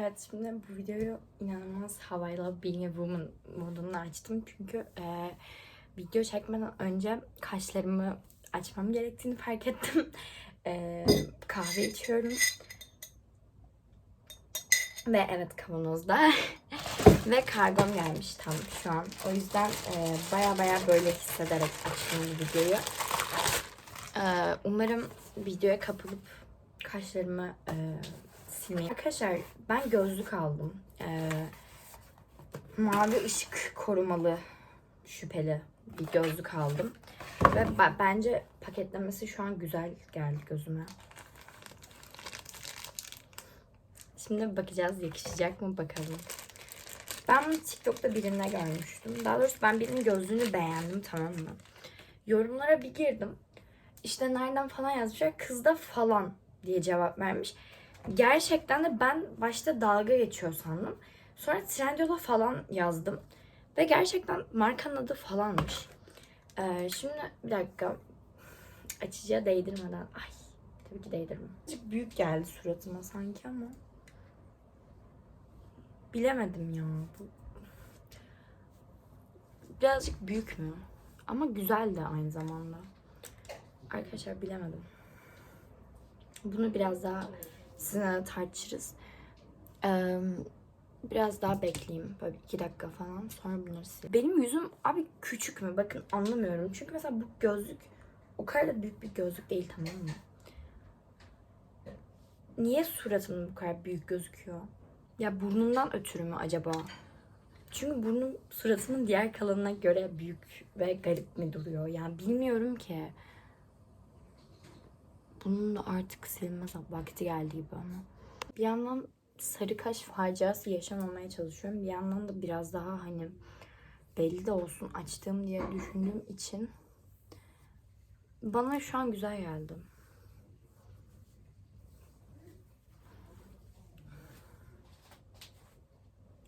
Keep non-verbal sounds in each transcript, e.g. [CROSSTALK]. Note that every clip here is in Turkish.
Evet şimdi bu videoyu inanılmaz havayla Being a Woman modunu açtım. Çünkü e, video çekmeden önce kaşlarımı açmam gerektiğini fark ettim. [LAUGHS] E, kahve içiyorum. Ve evet kavanozda. [LAUGHS] Ve kargom gelmiş tam şu an. O yüzden e, baya baya böyle hissederek açtım bu videoyu. E, umarım videoya kapılıp kaşlarımı e, silmeyeyim. Arkadaşlar ben gözlük aldım. E, mavi ışık korumalı şüpheli bir gözlük aldım. Ve bence paketlemesi şu an güzel geldi gözüme. Şimdi bakacağız yakışacak mı bakalım. Ben bunu TikTok'ta birinde görmüştüm. Daha doğrusu ben birinin gözlüğünü beğendim tamam mı? Yorumlara bir girdim. İşte nereden falan yazmışlar. Kızda falan diye cevap vermiş. Gerçekten de ben başta dalga geçiyor sandım. Sonra Trendyol'a falan yazdım. Ve gerçekten markanın adı falanmış. Ee, şimdi bir dakika. Açıcıya değdirmeden. Ay tabii ki değdirmem. Birazcık büyük geldi suratıma sanki ama. Bilemedim ya. Bu... Birazcık büyük mü? Ama güzel de aynı zamanda. Arkadaşlar bilemedim. Bunu biraz daha sizinle tartışırız. Ee, biraz daha bekleyeyim. Böyle iki dakika falan. Sonra bunları sileyim. Benim yüzüm abi küçük mü? Bakın anlamıyorum. Çünkü mesela bu gözlük o kadar da büyük bir gözlük değil tamam mı? Niye suratım bu kadar büyük gözüküyor? Ya burnumdan ötürü mü acaba? Çünkü burnum suratımın diğer kalanına göre büyük ve garip mi duruyor? Yani bilmiyorum ki. Bunun da artık silinmez vakti geldi gibi ama. Bir yandan sarı kaş faciası yaşamamaya çalışıyorum. Bir yandan da biraz daha hani belli de olsun açtığım diye düşündüğüm için bana şu an güzel geldi.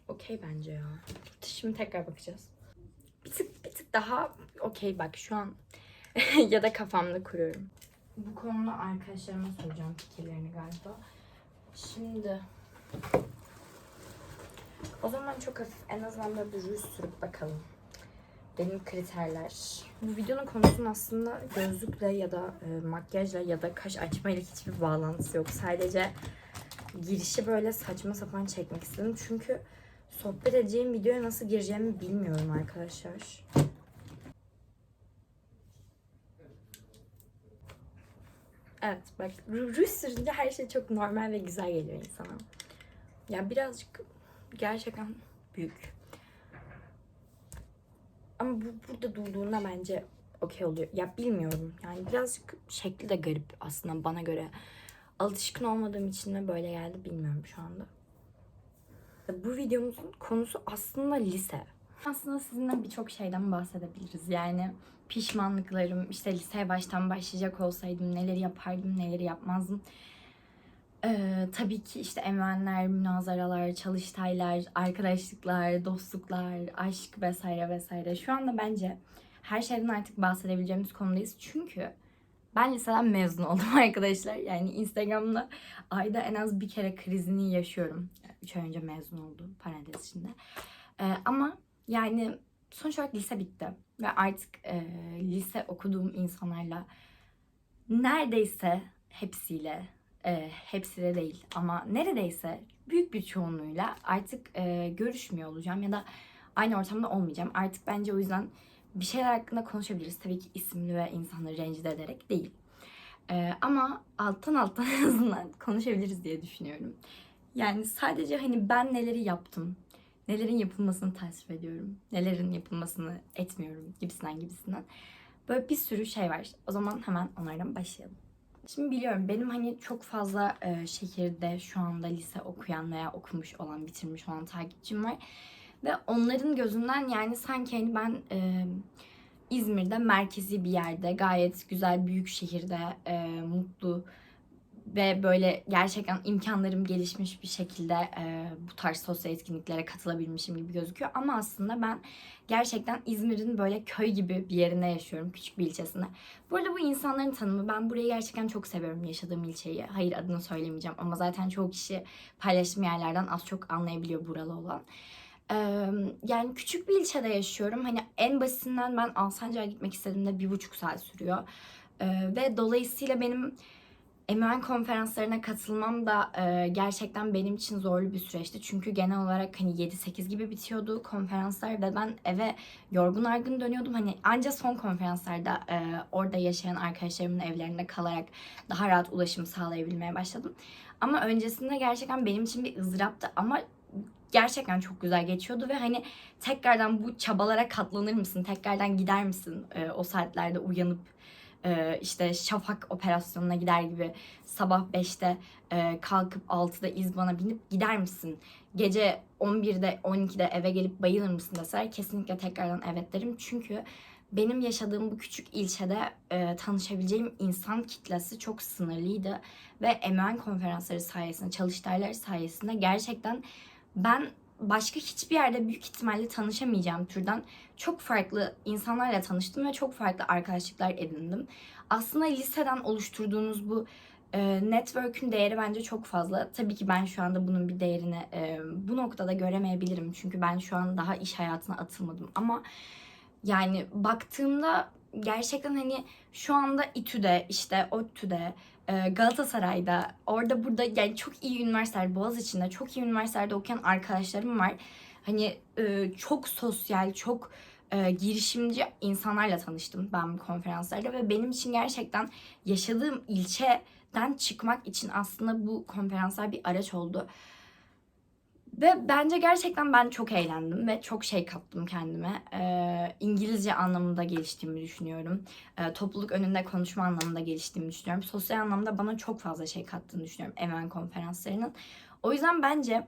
Okey bence ya. Şimdi tekrar bakacağız. Bir tık bir tık daha okey bak şu an [LAUGHS] ya da kafamda kuruyorum. Bu konuda arkadaşlarıma soracağım fikirlerini galiba. Şimdi o zaman çok hafif en azından böyle bir ruj sürüp bakalım. Benim kriterler. Bu videonun konusunun aslında gözlükle ya da e, makyajla ya da kaş açmayla hiçbir bağlantısı yok. Sadece girişi böyle saçma sapan çekmek istedim. Çünkü sohbet edeceğim videoya nasıl gireceğimi bilmiyorum arkadaşlar. Evet bak ru- ruj sürünce her şey çok normal ve güzel geliyor insana. Ya birazcık gerçekten büyük. Ama bu burada durduğunda bence okey oluyor. Ya bilmiyorum. Yani birazcık şekli de garip aslında bana göre. Alışkın olmadığım için mi böyle geldi bilmiyorum şu anda. Bu videomuzun konusu aslında lise. Aslında sizinle birçok şeyden bahsedebiliriz. Yani pişmanlıklarım, işte liseye baştan başlayacak olsaydım neleri yapardım, neleri yapmazdım. Ee, tabii ki işte emenler, münazaralar, çalıştaylar, arkadaşlıklar, dostluklar, aşk vesaire vesaire. Şu anda bence her şeyden artık bahsedebileceğimiz konudayız. Çünkü ben liseden mezun oldum [LAUGHS] arkadaşlar. Yani Instagram'da ayda en az bir kere krizini yaşıyorum. 3 ay önce mezun oldum parantez içinde. Ee, ama yani sonuç olarak lise bitti. Ve artık e, lise okuduğum insanlarla neredeyse hepsiyle, e, hepsi de değil ama neredeyse büyük bir çoğunluğuyla artık e, görüşmüyor olacağım ya da aynı ortamda olmayacağım. Artık bence o yüzden bir şeyler hakkında konuşabiliriz. Tabii ki isimli ve insanları rencide ederek değil. E, ama alttan alttan [LAUGHS] en azından konuşabiliriz diye düşünüyorum. Yani sadece hani ben neleri yaptım, nelerin yapılmasını tasvip ediyorum, nelerin yapılmasını etmiyorum gibisinden gibisinden. Böyle bir sürü şey var. O zaman hemen onlardan başlayalım. Şimdi biliyorum benim hani çok fazla e, şehirde şu anda lise okuyan veya okumuş olan, bitirmiş olan takipçim var. Ve onların gözünden yani sanki hani ben e, İzmir'de merkezi bir yerde, gayet güzel büyük şehirde, e, mutlu ve böyle gerçekten imkanlarım gelişmiş bir şekilde e, bu tarz sosyal etkinliklere katılabilmişim gibi gözüküyor. Ama aslında ben gerçekten İzmir'in böyle köy gibi bir yerinde yaşıyorum. Küçük bir ilçesinde. Burada bu insanların tanımı. Ben burayı gerçekten çok seviyorum yaşadığım ilçeyi. Hayır adını söylemeyeceğim ama zaten çoğu kişi paylaştığım yerlerden az çok anlayabiliyor buralı olan. Yani küçük bir ilçede yaşıyorum. Hani en basitinden ben Alsancak'a gitmek istediğimde bir buçuk saat sürüyor. Ve dolayısıyla benim MUN konferanslarına katılmam da e, gerçekten benim için zorlu bir süreçti. Çünkü genel olarak hani 7-8 gibi bitiyordu konferanslar ve ben eve yorgun argın dönüyordum. Hani anca son konferanslarda e, orada yaşayan arkadaşlarımın evlerinde kalarak daha rahat ulaşım sağlayabilmeye başladım. Ama öncesinde gerçekten benim için bir ızdıraptı ama gerçekten çok güzel geçiyordu ve hani tekrardan bu çabalara katlanır mısın? Tekrardan gider misin e, o saatlerde uyanıp e, işte şafak operasyonuna gider gibi sabah 5'te e, kalkıp 6'da izbana binip gider misin? Gece 11'de 12'de eve gelip bayılır mısın deseler kesinlikle tekrardan evet derim. Çünkü benim yaşadığım bu küçük ilçede e, tanışabileceğim insan kitlesi çok sınırlıydı. Ve MUN konferansları sayesinde, çalıştayları sayesinde gerçekten ben başka hiçbir yerde büyük ihtimalle tanışamayacağım türden çok farklı insanlarla tanıştım ve çok farklı arkadaşlıklar edindim. Aslında liseden oluşturduğunuz bu e, network'ün değeri bence çok fazla. Tabii ki ben şu anda bunun bir değerini e, bu noktada göremeyebilirim. Çünkü ben şu an daha iş hayatına atılmadım. Ama yani baktığımda gerçekten hani şu anda İTÜ'de işte ODTÜ'de Galatasaray'da orada burada yani çok iyi üniversiteler Boğaziçi'nde çok iyi üniversitelerde okuyan arkadaşlarım var. Hani e, çok sosyal, çok e, girişimci insanlarla tanıştım ben bu konferanslarda ve benim için gerçekten yaşadığım ilçeden çıkmak için aslında bu konferanslar bir araç oldu. Ve bence gerçekten ben çok eğlendim ve çok şey kattım kendime. Ee, İngilizce anlamında geliştiğimi düşünüyorum. Ee, topluluk önünde konuşma anlamında geliştiğimi düşünüyorum. Sosyal anlamda bana çok fazla şey kattığını düşünüyorum Emen konferanslarının. O yüzden bence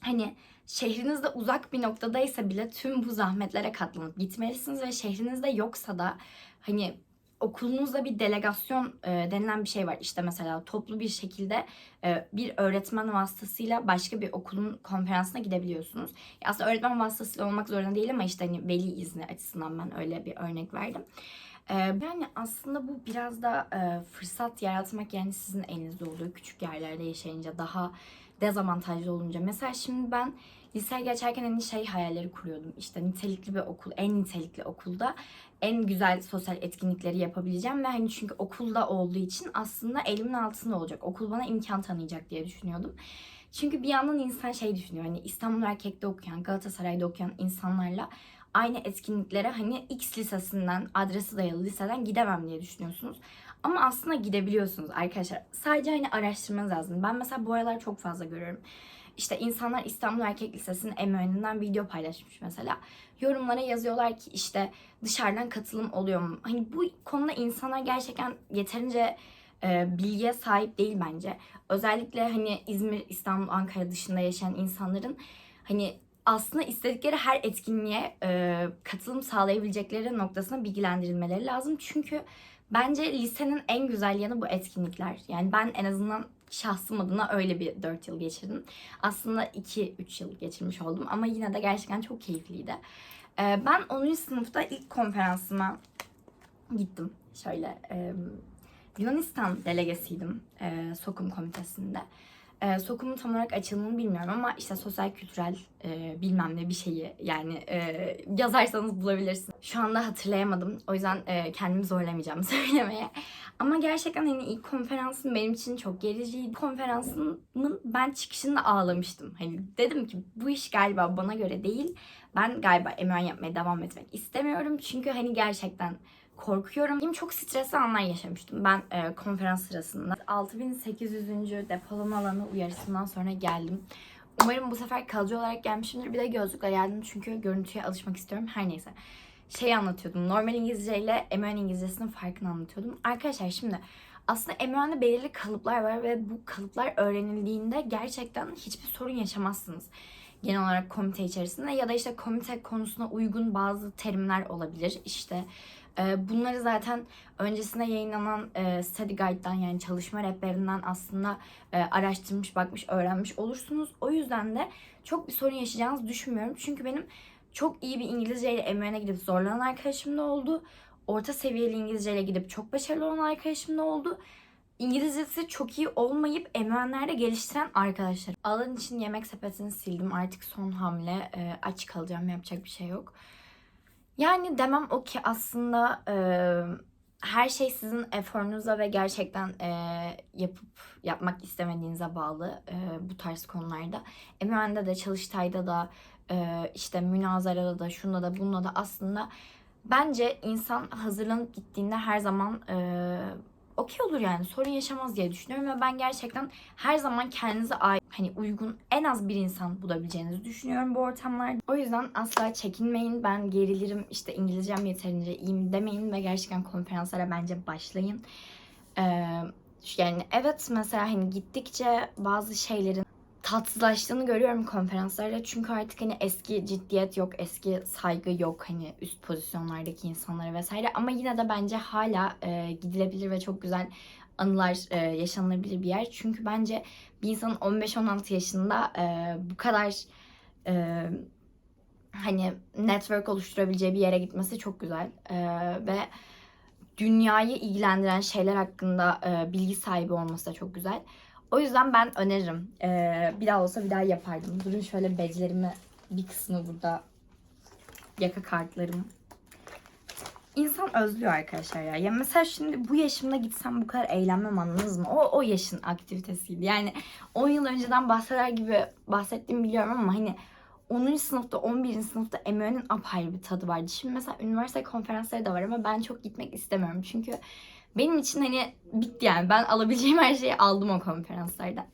hani şehrinizde uzak bir noktadaysa bile tüm bu zahmetlere katlanıp gitmelisiniz ve şehrinizde yoksa da hani okulunuzda bir delegasyon e, denilen bir şey var. İşte mesela toplu bir şekilde e, bir öğretmen vasıtasıyla başka bir okulun konferansına gidebiliyorsunuz. Ya aslında öğretmen vasıtasıyla olmak zorunda değil ama işte hani veli izni açısından ben öyle bir örnek verdim. E, yani aslında bu biraz da e, fırsat yaratmak yani sizin elinizde oluyor. Küçük yerlerde yaşayınca daha dezavantajlı olunca. Mesela şimdi ben liseye geçerken hani şey hayalleri kuruyordum. İşte nitelikli bir okul, en nitelikli okulda en güzel sosyal etkinlikleri yapabileceğim ve hani çünkü okulda olduğu için aslında elimin altında olacak. Okul bana imkan tanıyacak diye düşünüyordum. Çünkü bir yandan insan şey düşünüyor hani İstanbul Erkek'te okuyan, Galatasaray'da okuyan insanlarla aynı etkinliklere hani X lisesinden, adresi dayalı liseden gidemem diye düşünüyorsunuz. Ama aslında gidebiliyorsunuz arkadaşlar. Sadece hani araştırmanız lazım. Ben mesela bu aralar çok fazla görüyorum. İşte insanlar İstanbul Erkek Lisesi'nin emeğinden video paylaşmış mesela. Yorumlara yazıyorlar ki işte dışarıdan katılım oluyor mu? Hani bu konuda insanlar gerçekten yeterince e, bilgiye sahip değil bence. Özellikle hani İzmir, İstanbul, Ankara dışında yaşayan insanların hani aslında istedikleri her etkinliğe e, katılım sağlayabilecekleri noktasına bilgilendirilmeleri lazım. Çünkü bence lisenin en güzel yanı bu etkinlikler. Yani ben en azından şahsım adına öyle bir 4 yıl geçirdim. Aslında 2-3 yıl geçirmiş oldum ama yine de gerçekten çok keyifliydi. Ee, ben 10. sınıfta ilk konferansıma gittim. Şöyle Yunanistan delegesiydim Sokum komitesinde. E, Sokum'un tam olarak açılımını bilmiyorum ama işte sosyal kültürel e, bilmem ne bir şeyi yani e, yazarsanız bulabilirsiniz. Şu anda hatırlayamadım. O yüzden e, kendimi zorlamayacağım [LAUGHS] söylemeye. Ama gerçekten hani ilk konferansım benim için çok gericiydi. Konferansımın ben çıkışında ağlamıştım. Hani dedim ki bu iş galiba bana göre değil. Ben galiba emen yapmaya devam etmek istemiyorum. Çünkü hani gerçekten korkuyorum. Benim çok stresli anlar yaşamıştım ben e, konferans sırasında. 6800. depolama alanı uyarısından sonra geldim. Umarım bu sefer kalıcı olarak gelmişimdir. Bir de gözlükle geldim çünkü görüntüye alışmak istiyorum. Her neyse. Şey anlatıyordum. Normal İngilizce ile MÖN İngilizcesinin farkını anlatıyordum. Arkadaşlar şimdi aslında MÖN'de belirli kalıplar var ve bu kalıplar öğrenildiğinde gerçekten hiçbir sorun yaşamazsınız genel olarak komite içerisinde ya da işte komite konusuna uygun bazı terimler olabilir. İşte bunları zaten öncesinde yayınlanan e, study guide'dan yani çalışma rehberinden aslında e, araştırmış, bakmış, öğrenmiş olursunuz. O yüzden de çok bir sorun yaşayacağınızı düşünmüyorum. Çünkü benim çok iyi bir İngilizceyle emeğine gidip zorlanan arkadaşım da oldu. Orta seviyeli İngilizceyle gidip çok başarılı olan arkadaşım da oldu. İngilizcesi çok iyi olmayıp emenlerde geliştiren arkadaşlar. Alan için yemek sepetini sildim. Artık son hamle. Ee, aç kalacağım. Yapacak bir şey yok. Yani demem o ki aslında e, her şey sizin eforunuza ve gerçekten e, yapıp yapmak istemediğinize bağlı e, bu tarz konularda. Emen'de de, Çalıştay'da da, e, işte münazarada da, şunda da, bunda da aslında bence insan hazırlanıp gittiğinde her zaman e, okey olur yani sorun yaşamaz diye düşünüyorum ve ben gerçekten her zaman kendinize ait hani uygun en az bir insan bulabileceğinizi düşünüyorum bu ortamlarda. O yüzden asla çekinmeyin. Ben gerilirim işte İngilizcem yeterince iyiyim demeyin ve gerçekten konferanslara bence başlayın. Ee, yani evet mesela hani gittikçe bazı şeylerin tatsızlaştığını görüyorum konferanslarda. Çünkü artık hani eski ciddiyet yok, eski saygı yok hani üst pozisyonlardaki insanlara vesaire. Ama yine de bence hala e, gidilebilir ve çok güzel anılar e, yaşanılabilir bir yer. Çünkü bence bir insanın 15-16 yaşında e, bu kadar e, hani network oluşturabileceği bir yere gitmesi çok güzel. E, ve dünyayı ilgilendiren şeyler hakkında e, bilgi sahibi olması da çok güzel. O yüzden ben öneririm. Ee, bir daha olsa bir daha yapardım. Durun şöyle beclerimi bir kısmı burada yaka kartlarım. İnsan özlüyor arkadaşlar ya. Ya mesela şimdi bu yaşımda gitsem bu kadar eğlenmem anladınız mı? O, o yaşın aktivitesiydi. Yani 10 yıl önceden bahseder gibi bahsettiğimi biliyorum ama hani 10. sınıfta 11. sınıfta MÖ'nün apayrı bir tadı vardı. Şimdi mesela üniversite konferansları da var ama ben çok gitmek istemiyorum. Çünkü benim için hani bitti yani. Ben alabileceğim her şeyi aldım o konferanslardan.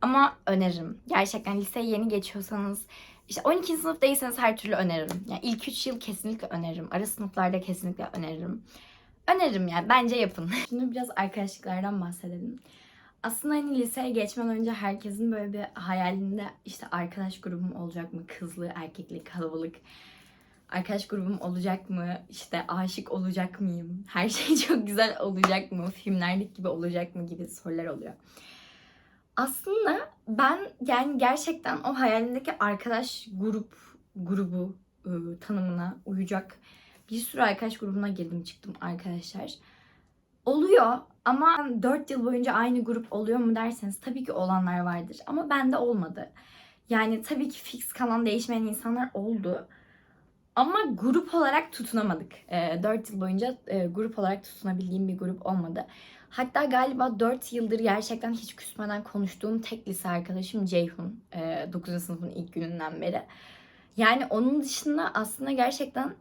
Ama öneririm. Gerçekten liseye yeni geçiyorsanız işte 12. sınıf değilseniz her türlü öneririm. Yani ilk 3 yıl kesinlikle öneririm. Ara sınıflarda kesinlikle öneririm. Öneririm yani. Bence yapın. [LAUGHS] Şimdi biraz arkadaşlıklardan bahsedelim. Aslında hani liseye geçmeden önce herkesin böyle bir hayalinde işte arkadaş grubum olacak mı? Kızlı, erkekli, kalabalık arkadaş grubum olacak mı? İşte aşık olacak mıyım? Her şey [LAUGHS] çok güzel olacak mı? Filmlerdeki gibi olacak mı gibi sorular oluyor. Aslında ben yani gerçekten o hayalindeki arkadaş grup grubu ıı, tanımına uyacak bir sürü arkadaş grubuna girdim çıktım arkadaşlar. Oluyor ama 4 yıl boyunca aynı grup oluyor mu derseniz tabii ki olanlar vardır ama bende olmadı. Yani tabii ki fix kalan değişmeyen insanlar oldu. Ama grup olarak tutunamadık. E, 4 yıl boyunca e, grup olarak tutunabildiğim bir grup olmadı. Hatta galiba 4 yıldır gerçekten hiç küsmeden konuştuğum tek lise arkadaşım Ceyhun. E, 9. sınıfın ilk gününden beri. Yani onun dışında aslında gerçekten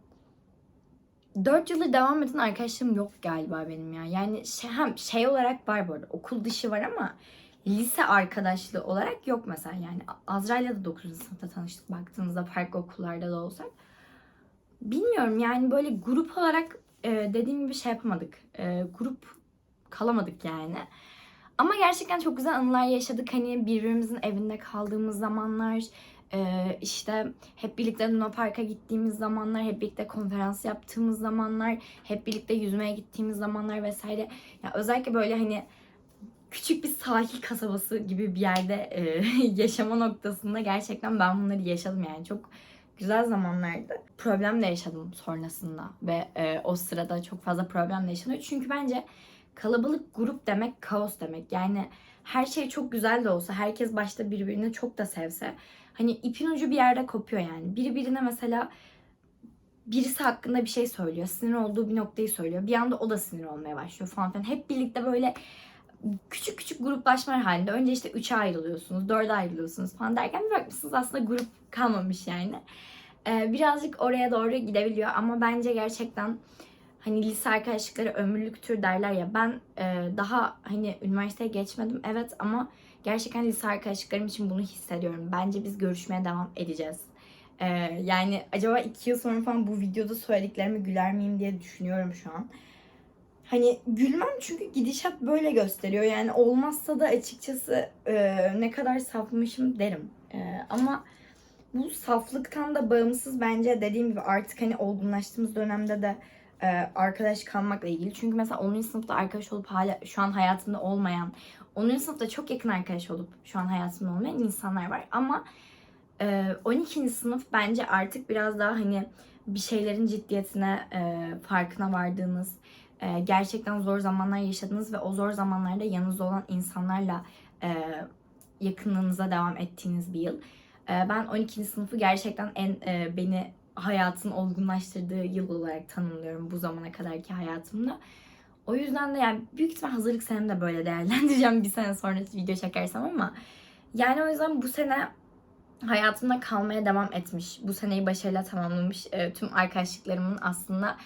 4 yıldır devam eden arkadaşlarım yok galiba benim ya. Yani şey, hem şey olarak var bu arada okul dışı var ama lise arkadaşlığı olarak yok mesela. Yani Azra'yla da 9. sınıfta tanıştık baktığınızda farklı okullarda da olsak bilmiyorum yani böyle grup olarak e, dediğim gibi şey yapamadık. E, grup kalamadık yani. Ama gerçekten çok güzel anılar yaşadık. Hani birbirimizin evinde kaldığımız zamanlar, e, işte hep birlikte Luna Park'a gittiğimiz zamanlar, hep birlikte konferans yaptığımız zamanlar, hep birlikte yüzmeye gittiğimiz zamanlar vesaire. Ya özellikle böyle hani küçük bir sahil kasabası gibi bir yerde e, [LAUGHS] yaşama noktasında gerçekten ben bunları yaşadım yani çok güzel zamanlardı. Problem de yaşadım sonrasında ve e, o sırada çok fazla problem de yaşanıyor. Çünkü bence kalabalık grup demek kaos demek. Yani her şey çok güzel de olsa, herkes başta birbirini çok da sevse hani ipin ucu bir yerde kopuyor yani. Biri birine mesela birisi hakkında bir şey söylüyor. Sinir olduğu bir noktayı söylüyor. Bir anda o da sinir olmaya başlıyor falan filan. Hep birlikte böyle küçük küçük gruplaşmalar halinde. Önce işte 3'e ayrılıyorsunuz, 4'e ayrılıyorsunuz falan derken bir bakmışsınız aslında grup kalmamış yani. Ee, birazcık oraya doğru gidebiliyor ama bence gerçekten hani lise arkadaşlıkları ömürlüktür derler ya. Ben e, daha hani üniversiteye geçmedim evet ama gerçekten lise arkadaşlıklarım için bunu hissediyorum. Bence biz görüşmeye devam edeceğiz. Ee, yani acaba iki yıl sonra falan bu videoda söylediklerimi güler miyim diye düşünüyorum şu an. Hani gülmem çünkü gidişat böyle gösteriyor. Yani olmazsa da açıkçası e, ne kadar safmışım derim. E, ama bu saflıktan da bağımsız bence dediğim gibi artık hani olgunlaştığımız dönemde de e, arkadaş kalmakla ilgili. Çünkü mesela 10. sınıfta arkadaş olup hala şu an hayatımda olmayan, 10. sınıfta çok yakın arkadaş olup şu an hayatımda olmayan insanlar var. Ama e, 12. sınıf bence artık biraz daha hani bir şeylerin ciddiyetine, e, farkına vardığınız, e, gerçekten zor zamanlar yaşadınız ve o zor zamanlarda yanınızda olan insanlarla e, yakınlığınıza devam ettiğiniz bir yıl. E, ben 12. sınıfı gerçekten en e, beni hayatın olgunlaştırdığı yıl olarak tanımlıyorum bu zamana kadarki hayatımda. O yüzden de yani büyük ihtimal hazırlık senemi de böyle değerlendireceğim bir sene sonra video çekersem ama yani o yüzden bu sene hayatımda kalmaya devam etmiş. Bu seneyi başarıyla tamamlamış e, tüm arkadaşlıklarımın aslında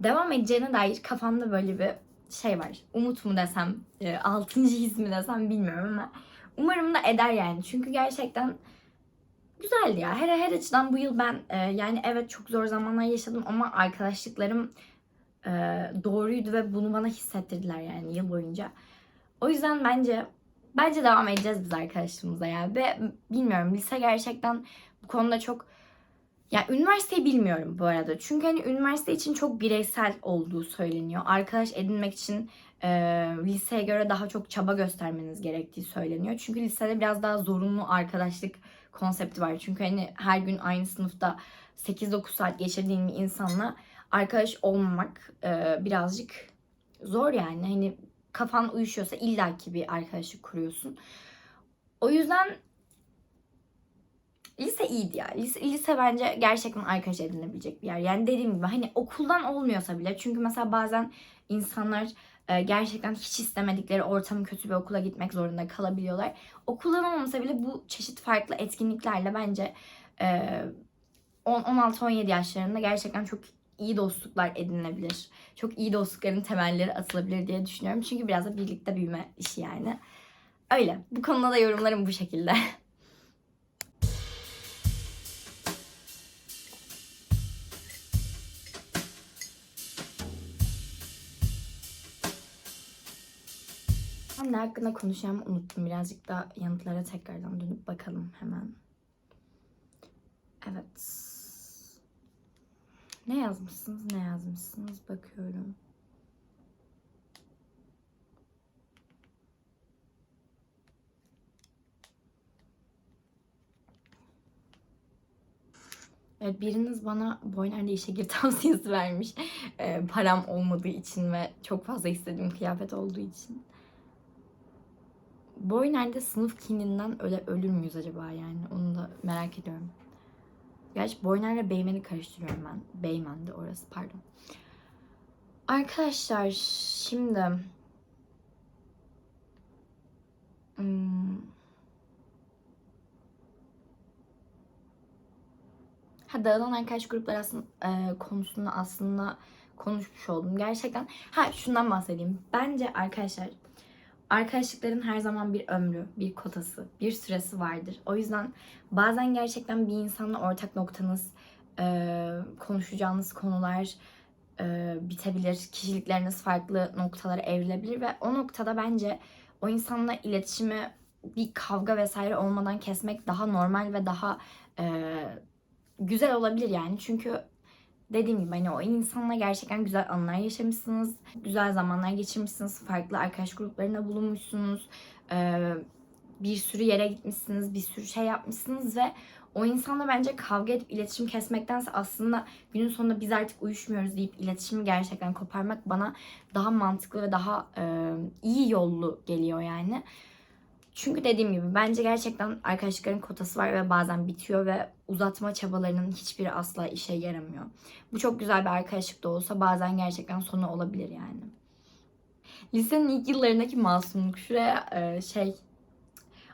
devam edeceğine dair kafamda böyle bir şey var. Umut mu desem, e, altıncı his mi desem bilmiyorum ama umarım da eder yani. Çünkü gerçekten güzeldi ya. Her her açıdan bu yıl ben e, yani evet çok zor zamanlar yaşadım ama arkadaşlıklarım e, doğruydu ve bunu bana hissettirdiler yani yıl boyunca. O yüzden bence bence devam edeceğiz biz arkadaşlığımıza yani ve bilmiyorum lise gerçekten bu konuda çok yani üniversiteyi bilmiyorum bu arada. Çünkü hani üniversite için çok bireysel olduğu söyleniyor. Arkadaş edinmek için e, liseye göre daha çok çaba göstermeniz gerektiği söyleniyor. Çünkü lisede biraz daha zorunlu arkadaşlık konsepti var. Çünkü hani her gün aynı sınıfta 8-9 saat geçirdiğin bir insanla arkadaş olmamak e, birazcık zor yani. Hani kafan uyuşuyorsa illaki bir arkadaşlık kuruyorsun. O yüzden lise iyiydi ya. Lise, lise bence gerçekten arkadaş edinebilecek bir yer. Yani dediğim gibi hani okuldan olmuyorsa bile. Çünkü mesela bazen insanlar e, gerçekten hiç istemedikleri ortamı kötü bir okula gitmek zorunda kalabiliyorlar. Okuldan olmasa bile bu çeşit farklı etkinliklerle bence e, 16-17 yaşlarında gerçekten çok iyi dostluklar edinilebilir. Çok iyi dostlukların temelleri atılabilir diye düşünüyorum. Çünkü biraz da birlikte büyüme işi yani. Öyle. Bu konuda da yorumlarım bu şekilde. [LAUGHS] Ben ne hakkında konuşacağımı unuttum. Birazcık da yanıtlara tekrardan dönüp bakalım hemen. Evet. Ne yazmışsınız, ne yazmışsınız bakıyorum. Evet, biriniz bana Boyner'de işe gir [LAUGHS] tavsiyesi vermiş. Ee, param olmadığı için ve çok fazla istediğim kıyafet olduğu için. Boyner'de sınıf kininden öyle ölür müyüz acaba yani? Onu da merak ediyorum. Gerçi Boyner'le Beymen'i karıştırıyorum ben. Beymen'di orası pardon. Arkadaşlar şimdi hmm. Ha dağılan arkadaş grupları aslında e, konusunu aslında konuşmuş oldum. Gerçekten ha şundan bahsedeyim. Bence arkadaşlar arkadaşlıkların her zaman bir ömrü, bir kotası, bir süresi vardır. O yüzden bazen gerçekten bir insanla ortak noktanız, konuşacağınız konular bitebilir. Kişilikleriniz farklı noktalara evrilebilir ve o noktada bence o insanla iletişimi bir kavga vesaire olmadan kesmek daha normal ve daha güzel olabilir yani. Çünkü dediğim gibi hani o insanla gerçekten güzel anılar yaşamışsınız. Güzel zamanlar geçirmişsiniz. Farklı arkadaş gruplarına bulunmuşsunuz. Bir sürü yere gitmişsiniz. Bir sürü şey yapmışsınız ve o insanla bence kavga edip iletişim kesmektense aslında günün sonunda biz artık uyuşmuyoruz deyip iletişimi gerçekten koparmak bana daha mantıklı ve daha e, iyi yollu geliyor yani. Çünkü dediğim gibi bence gerçekten arkadaşlıkların kotası var ve bazen bitiyor ve uzatma çabalarının hiçbiri asla işe yaramıyor. Bu çok güzel bir arkadaşlık da olsa bazen gerçekten sonu olabilir yani. Lisenin ilk yıllarındaki masumluk. Şuraya e, şey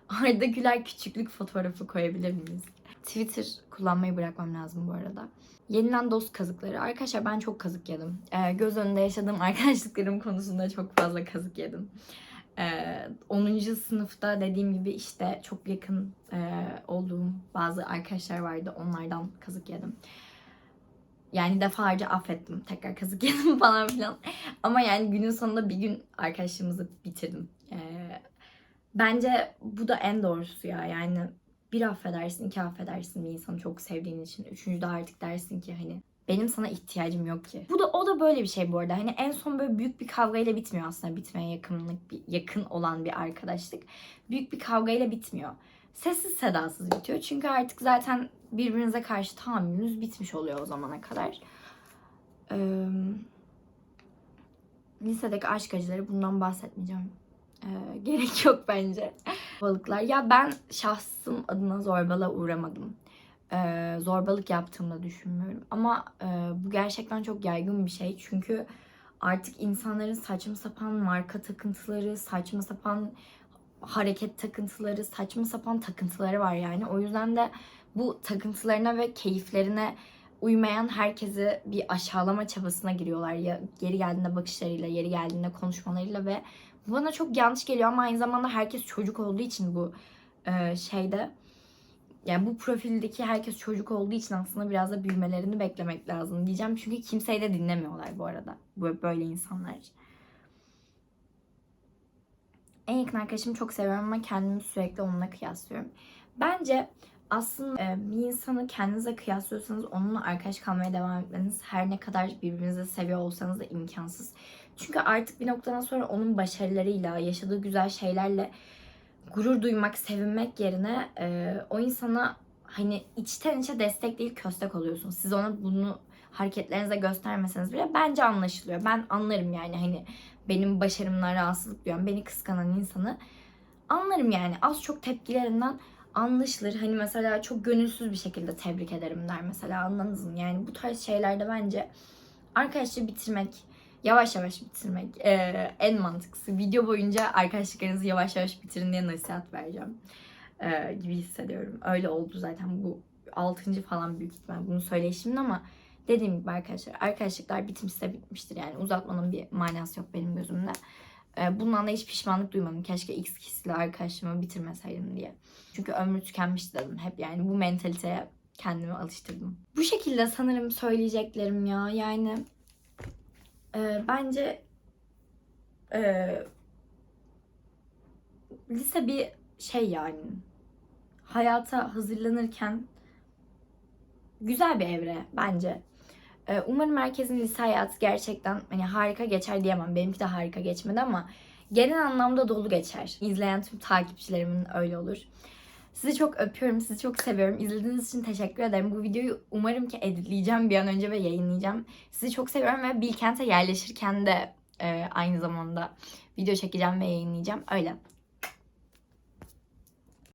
Arda Güler küçüklük fotoğrafı koyabilir miyiz? Twitter kullanmayı bırakmam lazım bu arada. Yenilen dost kazıkları. Arkadaşlar ben çok kazık yedim. E, göz önünde yaşadığım [LAUGHS] arkadaşlıklarım konusunda çok fazla kazık yedim. Ee, 10. sınıfta dediğim gibi işte çok yakın e, olduğum bazı arkadaşlar vardı. Onlardan kazık yedim. Yani defalarca affettim. Tekrar kazık [LAUGHS] yedim falan filan. Ama yani günün sonunda bir gün arkadaşlığımızı bitirdim. Ee, bence bu da en doğrusu ya. Yani bir affedersin, iki affedersin bir insanı çok sevdiğin için. Üçüncüde artık dersin ki hani benim sana ihtiyacım yok ki. Bu da o da böyle bir şey bu arada. Hani en son böyle büyük bir kavgayla bitmiyor aslında bitmeye yakınlık bir yakın olan bir arkadaşlık. Büyük bir kavgayla bitmiyor. Sessiz sedasız bitiyor. Çünkü artık zaten birbirinize karşı tahammülünüz bitmiş oluyor o zamana kadar. Ee, lisedeki aşk acıları bundan bahsetmeyeceğim. Ee, gerek yok bence. Balıklar. Ya ben şahsım adına zorbalığa uğramadım. Ee, zorbalık yaptığımı da düşünmüyorum. Ama e, bu gerçekten çok yaygın bir şey. Çünkü artık insanların saçma sapan marka takıntıları, saçma sapan hareket takıntıları, saçma sapan takıntıları var yani. O yüzden de bu takıntılarına ve keyiflerine uymayan herkesi bir aşağılama çabasına giriyorlar. Ya geri geldiğinde bakışlarıyla, yeri geldiğinde konuşmalarıyla ve bu bana çok yanlış geliyor ama aynı zamanda herkes çocuk olduğu için bu e, şeyde yani bu profildeki herkes çocuk olduğu için aslında biraz da büyümelerini beklemek lazım diyeceğim. Çünkü kimseyi de dinlemiyorlar bu arada. Böyle insanlar. En yakın arkadaşımı çok seviyorum ama kendimi sürekli onunla kıyaslıyorum. Bence aslında e, bir insanı kendinize kıyaslıyorsanız onunla arkadaş kalmaya devam etmeniz her ne kadar birbirinizi seviyor olsanız da imkansız. Çünkü artık bir noktadan sonra onun başarılarıyla, yaşadığı güzel şeylerle gurur duymak, sevinmek yerine e, o insana hani içten içe destek değil köstek oluyorsunuz. Siz ona bunu hareketlerinizle göstermeseniz bile bence anlaşılıyor. Ben anlarım yani hani benim başarımdan rahatsızlık duyan, beni kıskanan insanı anlarım yani. Az çok tepkilerinden anlaşılır. Hani mesela çok gönülsüz bir şekilde tebrik ederim der mesela anladınız mı? Yani bu tarz şeylerde bence arkadaşlığı bitirmek, yavaş yavaş bitirmek eee, en mantıklısı. Video boyunca arkadaşlıklarınızı yavaş yavaş bitirin diye nasihat vereceğim eee, gibi hissediyorum. Öyle oldu zaten bu 6. falan büyük ihtimal bunu söyleyişimin ama dediğim gibi arkadaşlar arkadaşlıklar bitmişse bitmiştir yani uzatmanın bir manası yok benim gözümde. Eee, bundan da hiç pişmanlık duymadım. Keşke X kişisiyle arkadaşlığımı bitirmeseydim diye. Çünkü ömrü tükenmiş dedim hep yani bu mentaliteye kendimi alıştırdım. Bu şekilde sanırım söyleyeceklerim ya yani e, bence e, lise bir şey yani hayata hazırlanırken güzel bir evre bence. E, umarım herkesin lise hayatı gerçekten hani harika geçer diyemem. Benimki de harika geçmedi ama genel anlamda dolu geçer. İzleyen tüm takipçilerimin öyle olur. Sizi çok öpüyorum, sizi çok seviyorum. İzlediğiniz için teşekkür ederim. Bu videoyu umarım ki editleyeceğim bir an önce ve yayınlayacağım. Sizi çok seviyorum ve Bilkent'e yerleşirken de e, aynı zamanda video çekeceğim ve yayınlayacağım. Öyle.